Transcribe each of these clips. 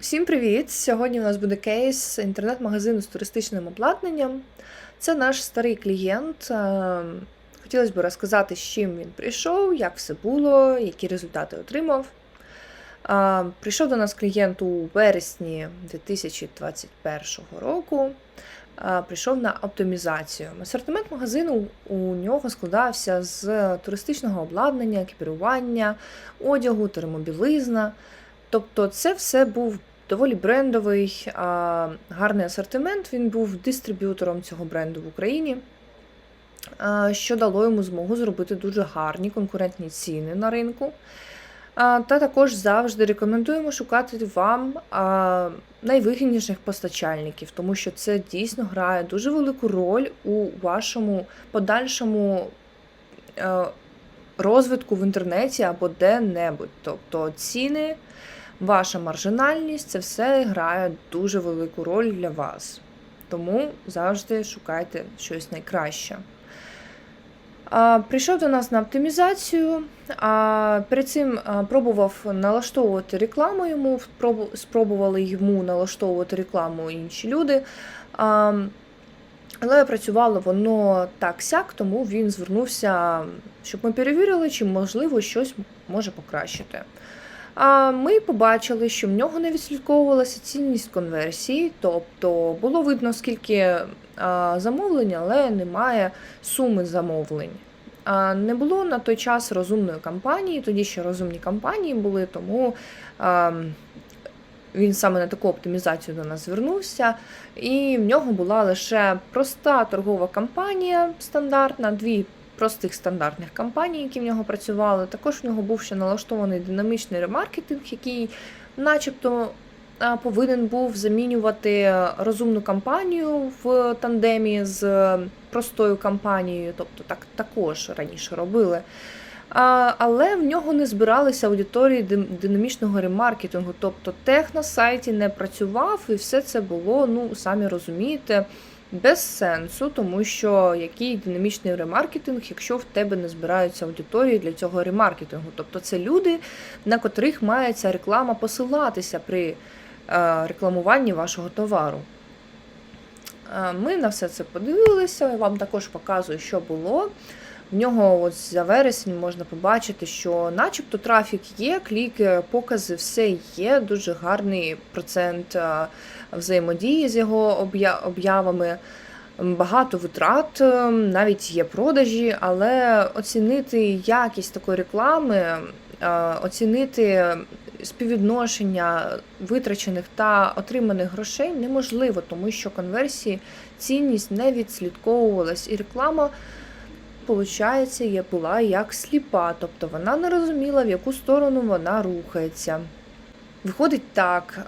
Всім привіт! Сьогодні у нас буде кейс інтернет-магазину з туристичним обладнанням. Це наш старий клієнт. Е, Хотілося б розказати, з чим він прийшов, як все було, які результати отримав. Е, Прийшов до нас клієнт у вересні 2021 року. Е, Прийшов на оптимізацію. Асортимент магазину у нього складався з туристичного обладнання, екіпірування, одягу, термобілизна. Тобто, це все був доволі брендовий, гарний асортимент. Він був дистриб'ютором цього бренду в Україні, що дало йому змогу зробити дуже гарні конкурентні ціни на ринку. Та також завжди рекомендуємо шукати вам найвигідніших постачальників, тому що це дійсно грає дуже велику роль у вашому подальшому е, розвитку в інтернеті або де-небудь. Тобто ціни ваша маржинальність це все грає дуже велику роль для вас. Тому завжди шукайте щось найкраще. А, Прийшов до нас на оптимізацію, а перед цим пробував налаштовувати рекламу йому, спробу- спробували йому налаштовувати рекламу інші люди. А, Але працювало воно так сяк, тому він звернувся, щоб ми перевірили, чи можливо щось може покращити. Ми побачили, що в нього не відслідковувалася цінність конверсії, тобто було видно, скільки замовлень, але немає суми замовлень. Не було на той час розумної кампанії, тоді ще розумні кампанії були, тому він саме на таку оптимізацію до нас звернувся. І в нього була лише проста торгова кампанія стандартна, дві простих стандартних кампаній, які в нього працювали. Також в нього був ще налаштований динамічний ремаркетинг, який, начебто, повинен був замінювати розумну кампанію в тандемі з простою кампанією, тобто так також раніше робили. Але в нього не збиралися аудиторії динамічного ремаркетингу, тобто тех на сайті не працював, і все це було, ну самі розумієте, без сенсу, тому що який динамічний ремаркетинг, якщо в тебе не збираються аудиторії для цього ремаркетингу. Тобто це люди, на котрих має ця реклама посилатися при е, рекламуванні вашого товару. Е, Ми на все це подивилися, я вам також показую, що було. В нього от за вересень можна побачити, що начебто трафік є, кліки, покази, все є, дуже гарний процент е, взаємодії з його об'явами. Багато витрат, е, навіть є продажі, але оцінити якість такої реклами, е, оцінити співвідношення витрачених та отриманих грошей неможливо, тому що конверсії цінність не відслідковувалась, і реклама, виходить, була як сліпа, тобто вона не розуміла, в яку сторону вона рухається. Виходить так,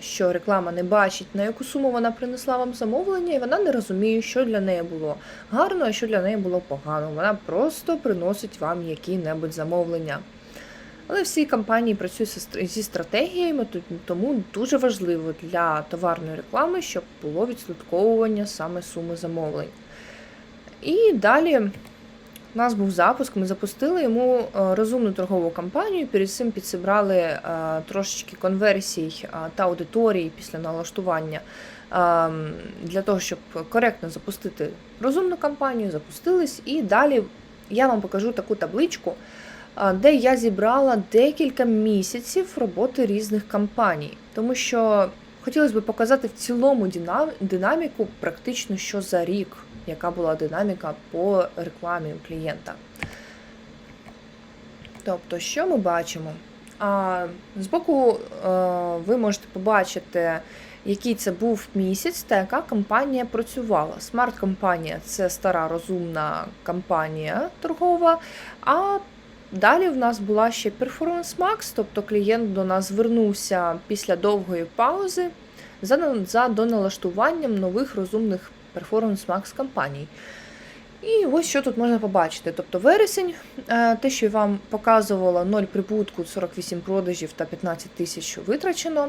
що реклама не бачить, на яку суму вона принесла вам замовлення, і вона не розуміє, що для неї було гарно, а що для неї було погано. Вона просто приносить вам які-небудь замовлення. Але всі компанії працюють зі стратегіями, тому дуже важливо для товарної реклами, щоб було відслідковування саме суми замовлень. І далі у нас був запуск, ми запустили йому е, розумну торгову кампанію. Перед цим підсібрали е, трошечки конверсій е, та аудиторії після налаштування для того, щоб коректно запустити розумну кампанію, запустились. І далі я вам покажу таку табличку, де я зібрала декілька місяців роботи різних кампаній. Тому що хотілося б показати в цілому динаміку практично що за рік яка була динаміка по рекламі клієнта. Тобто, що ми бачимо? А, Збоку е, ви можете побачити, який це був місяць та яка компанія працювала. Смарт-компанія це стара розумна компанія торгова. А далі в нас була ще Performance Max, тобто клієнт до нас звернувся після довгої паузи за доналаштуванням нових розумних Performance Max компаній. І ось що тут можна побачити. Тобто вересень, е, те, що я вам показувала, 0 прибутку, 48 продажів та 15 тисяч витрачено.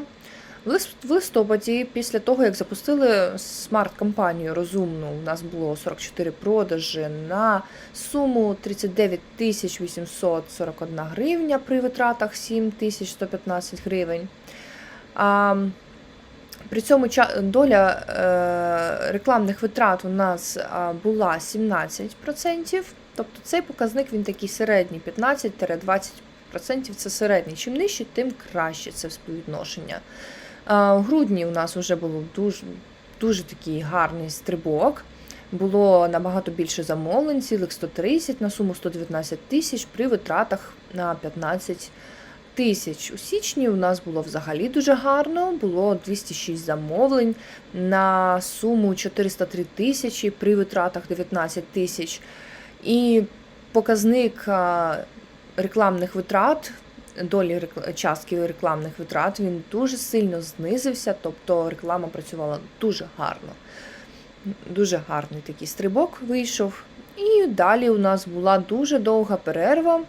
В лис- В листопаді, після того, як запустили смарт-компанію розумну, у нас було 44 продажі на суму 39 тисяч 841 гривня при витратах 7 тисяч 115 гривень. При цьому доля е, рекламних витрат у нас а, була 17%. Тобто цей показник він такий середній, 15-20% це середній. Чим нижче, тим краще це співвідношення. А, в грудні у нас вже було дуже, дуже такий гарний стрибок. Було набагато більше замовлень, цілих 130 на суму 119 тисяч при витратах на 15 тисяч. У січні у нас було взагалі дуже гарно, було 206 замовлень на суму 403 тисячі при витратах 19 тисяч. І показник рекламних витрат, долі частки рекламних витрат, він дуже сильно знизився, тобто реклама працювала дуже гарно. Дуже гарний такий стрибок вийшов. І далі у нас була дуже довга перерва.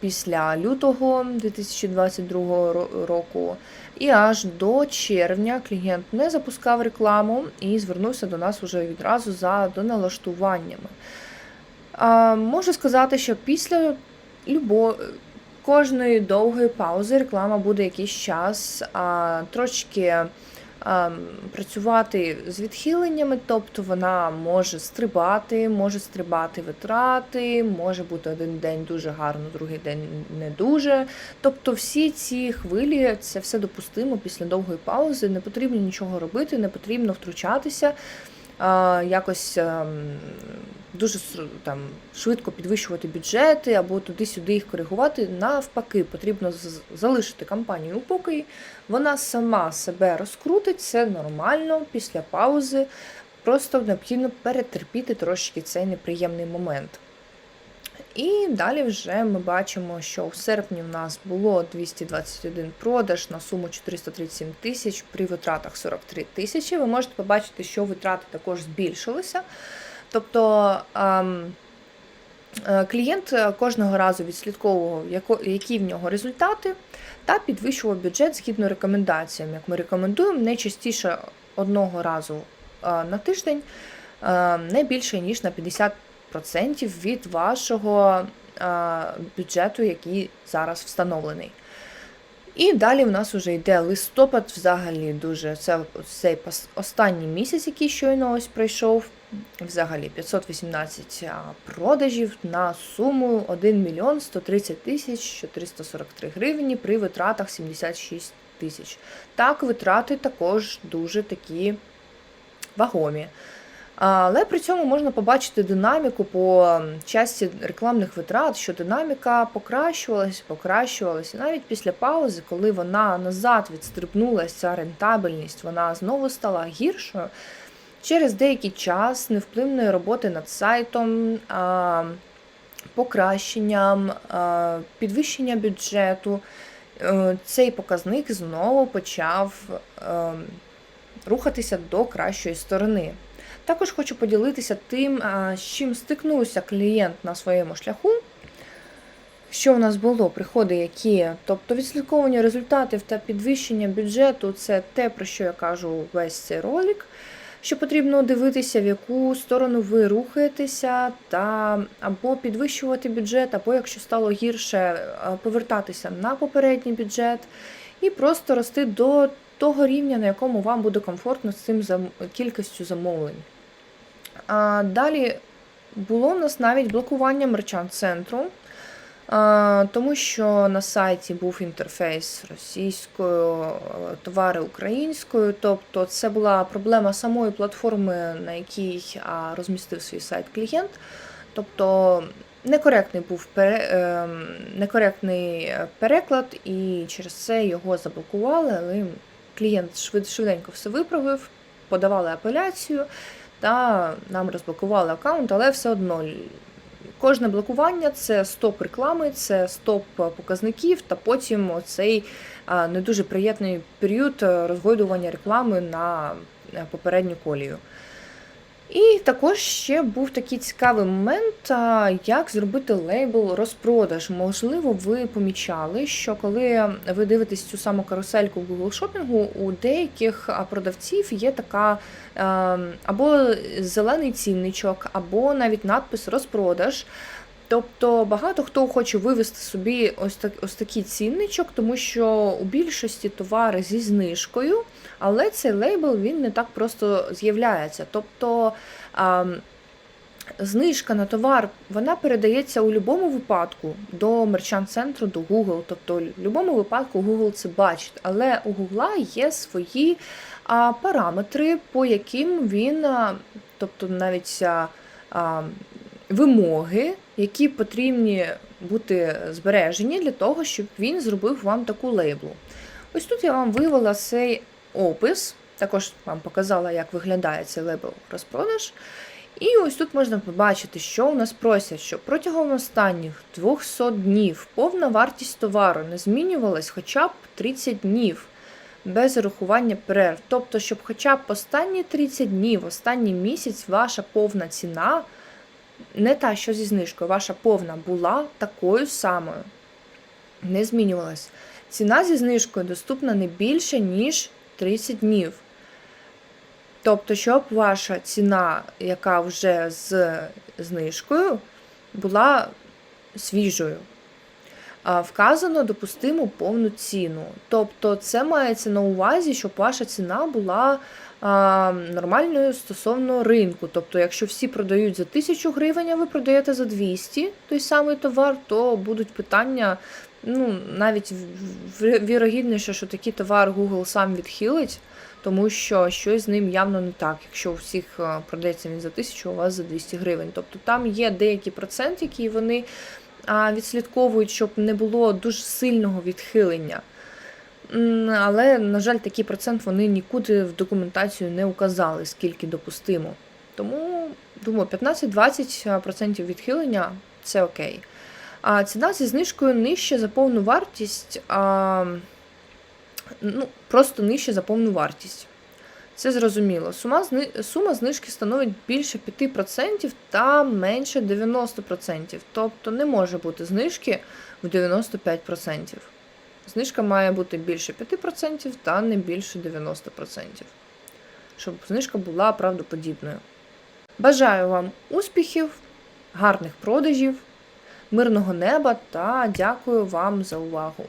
Після лютого 2022 року, і аж до червня клієнт не запускав рекламу і звернувся до нас уже відразу за доналаштуваннями. А, можу сказати, що після любо... кожної довгої паузи реклама буде якийсь час а, трошки працювати з відхиленнями, тобто вона може стрибати, може стрибати витрати, може бути один день дуже гарно, другий день не дуже. Тобто всі ці хвилі це все допустимо після довгої паузи. Не потрібно нічого робити, не потрібно втручатися. Якось ем, дуже там швидко підвищувати бюджети або туди-сюди їх коригувати. Навпаки, потрібно залишити компанію у покої. Вона сама себе розкрутить, це нормально після паузи. Просто необхідно перетерпіти трошки цей неприємний момент. І далі вже ми бачимо, що в серпні в нас було 221 продаж на суму 437 тисяч при витратах 43 тисячі. Ви можете побачити, що витрати також збільшилися. Тобто е, клієнт кожного разу відслідковував, які в нього результати, та підвищував бюджет згідно рекомендаціям. Як ми рекомендуємо, не частіше одного разу е, на тиждень, е, не більше ніж на 50% від вашого бюджету, який зараз встановлений. І далі в нас вже йде листопад, взагалі дуже це цей останній місяць, який щойно ось пройшов. Взагалі 518 продажів на суму 1 мільйон 130 тисяч 443 гривні при витратах 76 тисяч. Так, витрати також дуже такі вагомі. Але при цьому можна побачити динаміку по часті рекламних витрат, що динаміка покращувалась. І навіть після паузи, коли вона назад відстрибнулася, ця рентабельність, вона знову стала гіршою. Через деякий час невпливної роботи над сайтом, покращенням, підвищення бюджету, е, цей показник знову почав е, рухатися до кращої сторони. Також хочу поділитися тим, з чим стикнувся клієнт на своєму шляху. Що в нас було? Приходи, які, тобто відслідковування результатів та підвищення бюджету це те, про що я кажу весь цей ролик. Що потрібно дивитися, в яку сторону ви рухаєтеся, та або підвищувати бюджет, або якщо стало гірше, е, повертатися на попередній бюджет і просто рости до того рівня, на якому вам буде комфортно з цим кількістю замовлень. А, далі було в нас навіть блокування мерчант центру. А, Тому що на сайті був інтерфейс російською, товари українською. Тобто це була проблема самої платформи, на якій розмістив свій сайт клієнт. Тобто некоректний був пере, ем, некоректний переклад, і через це його заблокували, але клієнт швид, швиденько все виправив, подавали апеляцію та нам розблокували аккаунт, але все одно Кожне блокування це стоп реклами, це стоп показників, та потім цей не дуже приємний період розгойдування реклами на е, попередню колію. І також ще був такий цікавий момент, як зробити лейбл розпродаж. Можливо, ви помічали, що коли ви дивитесь цю саму карусельку в Google шопінгу, у деяких продавців є така або зелений цінничок, або навіть надпис розпродаж. Тобто багато хто хоче вивести собі ось, так, ось такий цінничок, тому що у більшості товари зі знижкою, але цей лейбл він не так просто з'являється. Тобто а, знижка на товар вона передається у будь-якому випадку до мерчант-центру, до Google. Тобто, в будь-якому випадку Google це бачить, але у Google є свої а, параметри, по яким він, а, тобто навіть а, вимоги, які потрібні бути збережені для того, щоб він зробив вам таку лейблу. Ось тут я вам вивела цей опис, також вам показала, як виглядає цей лейбл розпродаж. І ось тут можна побачити, що у нас просять, що протягом останніх 200 днів повна вартість товару не змінювалась хоча б 30 днів без урахування перерв. Тобто, щоб хоча б останні 30 днів, останній місяць ваша повна ціна, не та, що зі знижкою, ваша повна була такою самою. Не змінювалась. Ціна зі знижкою доступна не більше, ніж 30 днів. Тобто, щоб ваша ціна, яка вже з знижкою, була свіжою. Вказано допустиму повну ціну. Тобто, це мається на увазі, щоб ваша ціна була нормальною стосовно ринку. Тобто, якщо всі продають за 1000 гривень, а ви продаєте за 200 той самий товар, то будуть питання. Ну, навіть вірогідніше, що такий товар Google сам відхилить, тому що щось з ним явно не так. Якщо у всіх е, продається він за 1000, а у вас за 200 гривень. Тобто там є деякий процент, який вони відслідковують, щоб не було дуже сильного відхилення. Але, на жаль, такий процент вони нікуди в документацію не указали, скільки допустимо. Тому, думаю, 15-20% відхилення це окей. А ціна зі знижкою нижче за повну вартість, а, ну, просто нижче за повну вартість. Це зрозуміло. Сума, сума знижки становить більше 5% та менше 90%. Тобто не може бути знижки в 95%. Знижка має бути більше 5% та не більше 90%. Щоб знижка була правдоподібною. Бажаю вам успіхів, гарних продажів, мирного неба та дякую вам за увагу.